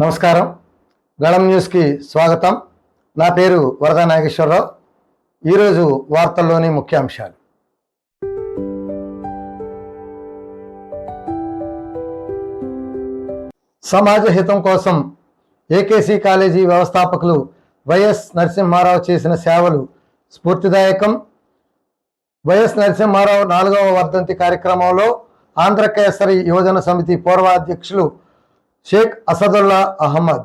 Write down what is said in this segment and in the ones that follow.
నమస్కారం. గళం న్యూస్కి స్వాగతం. నా పేరు వరద నాగేశ్వరరావు. ఈరోజు వార్తల్లోని ముఖ్యాంశాలు. సమాజ హితం కోసం ఏకేసీ కాలేజీ వ్యవస్థాపకులు వైఎస్ నరసింహారావు చేసిన సేవలు స్ఫూర్తిదాయకం. వైఎస్ నరసింహారావు నాలుగవ వర్ధంతి కార్యక్రమంలో ఆంధ్రకేసరి యువజన సమితి పూర్వ అధ్యక్షులు షేక్ అసదుల్లా అహ్మద్.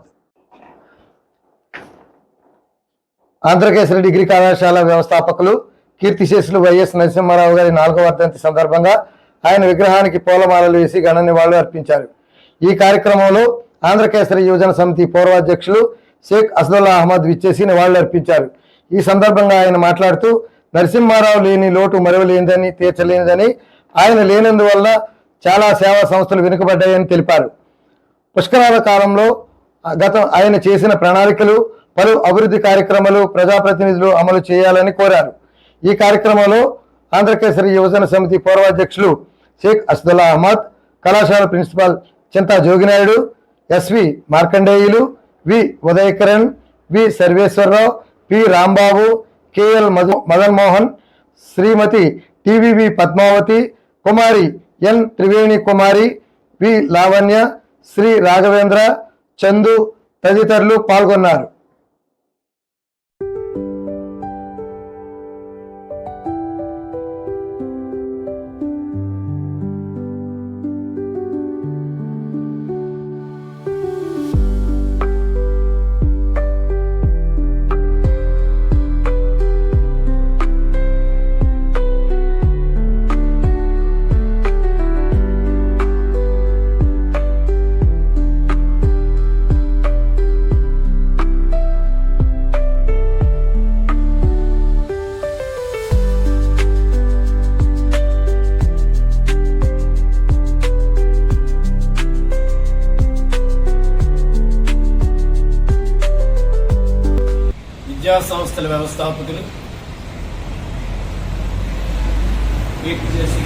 ఆంధ్రకేశరి డిగ్రీ కళాశాల వ్యవస్థాపకులు కీర్తిశేషులు వైఎస్ నరసింహారావు గారి నాలుగవ వర్ధంతి సందర్భంగా ఆయన విగ్రహానికి పూలమాలలు వేసి ఘన నివాళులు అర్పించారు. ఈ కార్యక్రమంలో ఆంధ్రకేసరి యువజన సమితి పూర్వాధ్యక్షులు షేక్ అసదుల్లా అహ్మద్ విచ్చేసి నివాళులు అర్పించారు. ఈ సందర్భంగా ఆయన మాట్లాడుతూ నరసింహారావు లేని లోటు మరవలేనిదని తీర్చలేనిదని ఆయన లేనందువల్ల చాలా సేవా సంస్థలు వెనుకబడ్డాయని తెలిపారు. పుష్కరాల కాలంలో గత ఆయన చేసిన ప్రణాళికలు పలు అభివృద్ధి కార్యక్రమాలు ప్రజాప్రతినిధులు అమలు చేయాలని కోరారు. ఈ కార్యక్రమంలో ఆంధ్రకేసరి యువజన సమితి పూర్వాధ్యక్షులు షేక్ అస్దుల్లా అహ్మద్ కళాశాల principal Chinta Jogi Naidu SV Markandeyulu V Udayakaran V Sarveswara Rao P Rambabu KL Madhu Madan Mohan Shrimati TVV Padmavati Kumari N Triveni Kumari V Lavanya Shri Raghavendra Chandu తదితరులు పాల్గొన్నారు. విద్యా సంస్థల వ్యవస్థాపకులు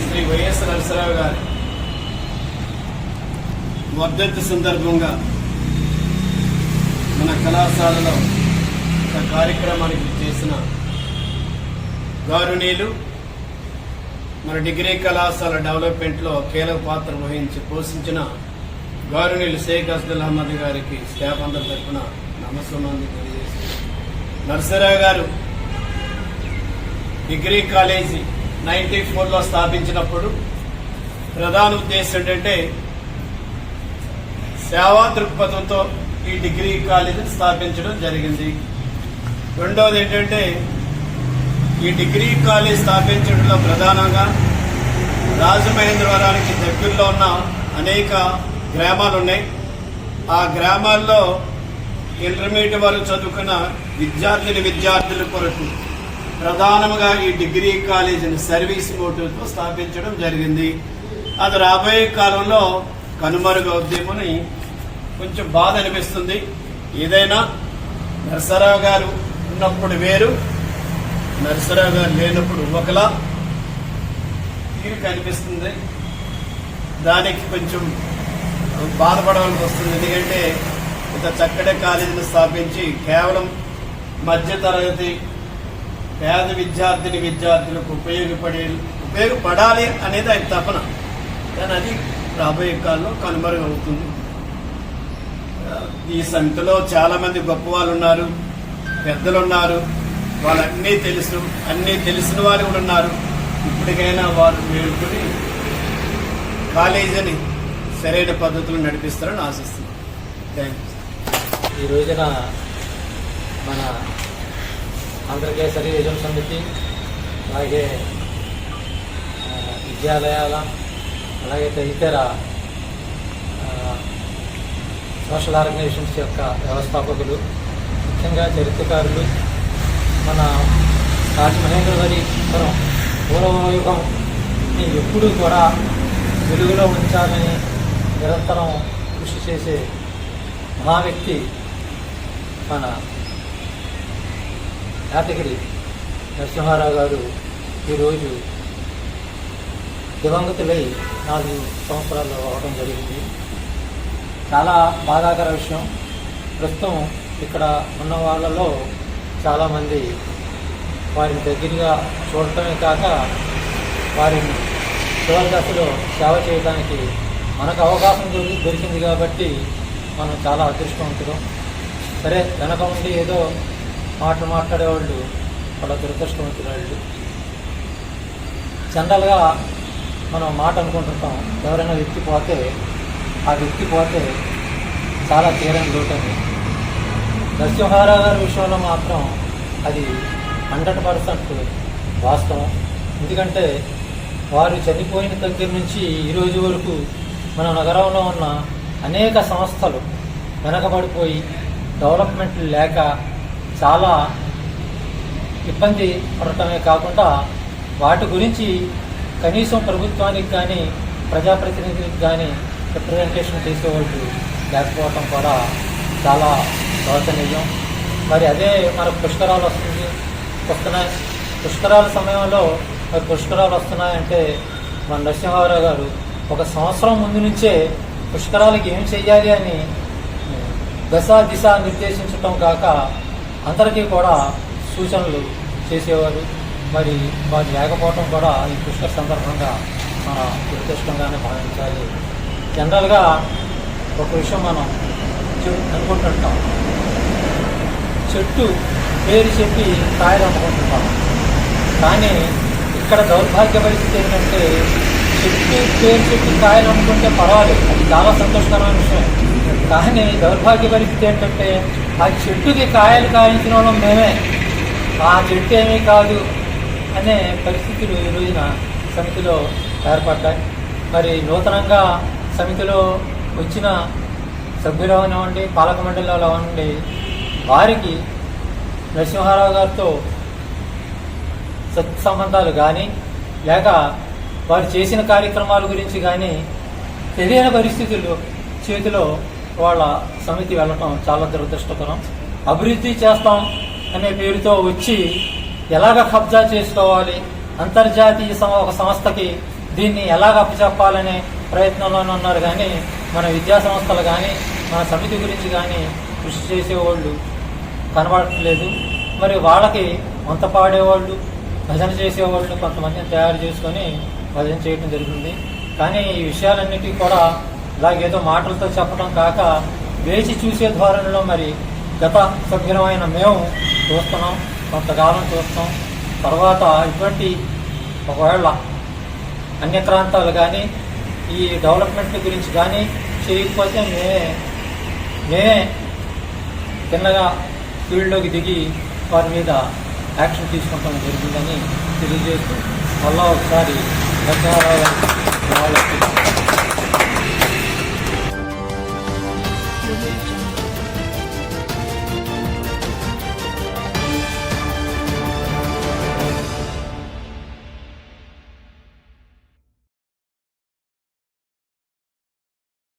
శ్రీ వైఎస్ నరసరావు గారి. వర్ధంతి సందర్భంగా మన కళాశాలలో ఒక కార్యక్రమానికి చేసిన గారుణీలు మన డిగ్రీ కళాశాల డెవలప్మెంట్లో కీలక పాత్ర వహించి పోషించిన గారుణీలు షేక్ అసదుల్ అహ్మద్ గారికి స్టాఫ్ అందరి తరఫున నమస్కారం తెలియజేస్తున్నాను నర్సరావు గారు డిగ్రీ కాలేజీ నైన్టీ ఫోర్లో స్థాపించినప్పుడు ప్రధాన ఉద్దేశం ఏంటంటే సేవా దృక్పథంతో ఈ డిగ్రీ కాలేజీని స్థాపించడం జరిగింది. రెండవది ఏంటంటే ఈ డిగ్రీ కాలేజ్ స్థాపించడంలో ప్రధానంగా రాజమహేంద్రవరానికి దగ్గరలో ఉన్న అనేక గ్రామాలు ఉన్నాయి ఆ గ్రామాల్లో ఇంటర్మీడియట్ వరకు చదువుకున్న విద్యార్థిని విద్యార్థుల కొరకు ప్రధానంగా ఈ డిగ్రీ కాలేజీని సర్వీస్ బోర్డుతో స్థాపించడం జరిగింది. అది రాబోయే కాలంలో కనుమరుగవుద్దేమని కొంచెం బాధ అనిపిస్తుంది. ఏదైనా నరసరావు గారు ఉన్నప్పుడు వేరు నరసరావు గారు లేనప్పుడు ఒకలా తీరు కనిపిస్తుంది దానికి కొంచెం బాధపడవలసి వస్తుంది. ఎందుకంటే ఇంత చక్కటి కాలేజీని స్థాపించి కేవలం మధ్యతరగతి పేద విద్యార్థిని విద్యార్థులకు ఉపయోగపడే ఉపయోగపడాలి అనేది ఆయన తపన. కానీ అది రాబోయే కాలంలో కనుమరుగవుతుంది ఈ సమితిలో చాలామంది గొప్ప వాళ్ళు ఉన్నారు పెద్దలు ఉన్నారు వాళ్ళన్నీ తెలుసు అన్నీ తెలిసిన వారు కూడా ఉన్నారు. ఇప్పటికైనా వారు మేలుకొని కాలేజీని సరైన పద్ధతులు నడిపిస్తారని ఆశిస్తున్నాను థ్యాంక్ యూ ఈ రోజున మన ఆంధ్రకేసరి యువజన సమితి అలాగే విద్యాలయాల అలాగే తదితర సోషల్ ఆర్గనైజేషన్స్ యొక్క వ్యవస్థాపకులు ముఖ్యంగా చరిత్రకారులు మన రాజమహేంద్రవరీపురం పూర్వయుగం ఎప్పుడూ కూడా వెలుగులో ఉంచాలని నిరంతరం కృషి చేసే మహా వ్యక్తి మన యాతగిరి నరసింహారావు గారు ఈరోజు దివంగతులై నాలుగు సంవత్సరాలు అవడం జరిగింది. చాలా బాధాకర విషయం. ప్రస్తుతం ఇక్కడ ఉన్న వాళ్ళలో చాలామంది వారిని దగ్గరగా చూడటమే కాక వారిని చివరి దశలో సేవ చేయడానికి మనకు అవకాశం దొరి దొరికింది కాబట్టి మనం చాలా అదృష్టవంతులం. సరే వెనక ఉండి ఏదో మాటలు మాట్లాడేవాళ్ళు వాళ్ళ దురదృష్టవంతులు వాళ్ళు. జనరల్గా మనం మాట అనుకుంటుంటాం ఎవరైనా వ్యక్తి పోతే ఆ వ్యక్తి పోతే చాలా తీరని లోటని. నరసింహారావు గారి విషయంలో మాత్రం అది హండ్రెడ్ పర్సెంట్ వాస్తవం. ఎందుకంటే వారు చనిపోయిన దగ్గర నుంచి ఈ రోజు వరకు మన నగరంలో ఉన్న అనేక సంస్థలు వెనకబడిపోయి డెవలప్మెంట్ లేక చాలా ఇబ్బంది పడటమే కాకుండా వాటి గురించి కనీసం ప్రభుత్వానికి కానీ ప్రజాప్రతినిధులకు కానీ రిప్రజెంటేషన్ చేసేవాళ్ళు లేకపోవటం కూడా చాలా శోచనీయం. మరి అదే మనకు పుష్కరాలు వస్తుంది వస్తున్నాయి. పుష్కరాల సమయంలో మరి పుష్కరాలు వస్తున్నాయంటే మన నరసింహారావు గారు ఒక సంవత్సరం ముందు నుంచే పుష్కరాలకి ఏం చెయ్యాలి అని దశ దిశ నిర్దేశించటం కాక అందరికీ కూడా సూచనలు చేసేవారు. మరి వారు లేకపోవటం కూడా ఈ పుష్కర సందర్భంగా మన దురదృష్టంగానే భావించాలి. జనరల్గా ఒక విషయం మనం అనుకుంటుంటాం. చెట్టు పేరు చెప్పి కాయలు అమ్ముకుంటుంటాం కానీ ఇక్కడ దౌర్భాగ్య పరిస్థితి ఏంటంటే చెట్టు పేరు చెప్పి కాయలు అనుకుంటే పర్వాలేదు. అది చాలా సంతోషకరమైన విషయం. కానీ దౌర్భాగ్య పరిస్థితి ఏంటంటే ఆ చెట్టుకి కాయలు కాయించిన వాళ్ళం మేమే. ఆ చెట్టు ఏమీ కాదు అనే పరిస్థితులు ఈ రోజున సమితిలో ఏర్పడ్డాయి. మరి నూతనంగా సమితిలో వచ్చిన సభ్యులు అవనివ్వండి పాలక మండలిలో అవనివ్వండి వారికి నరసింహారావు గారితో సత్సంబంధాలు కానీ లేక వారు చేసిన కార్యక్రమాల గురించి కానీ తెలియని పరిస్థితులు చేతిలో వాళ్ళ సమితి వెళ్ళటం చాలా దురదృష్టకరం. అభివృద్ధి చేస్తాం అనే పేరుతో వచ్చి ఎలాగ కబ్జా చేసుకోవాలి? అంతర్జాతీయ ఒక సంస్థకి దీన్ని ఎలాగ అప్పచెప్పాలనే ప్రయత్నంలోనే ఉన్నారు కానీ మన విద్యా సంస్థలు కానీ మన సమితి గురించి కానీ కృషి చేసేవాళ్ళు కనబడట్లేదు. మరి వాళ్ళకి వంత పాడేవాళ్ళు భజన చేసేవాళ్ళు కొంతమందిని తయారు చేసుకొని భజన చేయడం జరుగుతుంది కానీ ఈ విషయాలన్నిటికీ కూడా ఇలాగేదో మాటలతో చెప్పడం కాక వేచి చూసే ధోరణిలో మరి గత సభ్యులమైన మేము చూస్తున్నాం కొంతకాలం చూస్తాం తర్వాత ఇటువంటి ఒకవేళ అన్యక్రాంతాలు కానీ ఈ డెవలప్మెంట్ గురించి కానీ చేయకపోతే మేమే మేమే చిన్నగా ఫీల్డ్లోకి దిగి వారి మీద యాక్షన్ తీసుకుంటాం జరిగిందని తెలియజేస్తూ మళ్ళా ఒకసారి ధన్యవాదాలు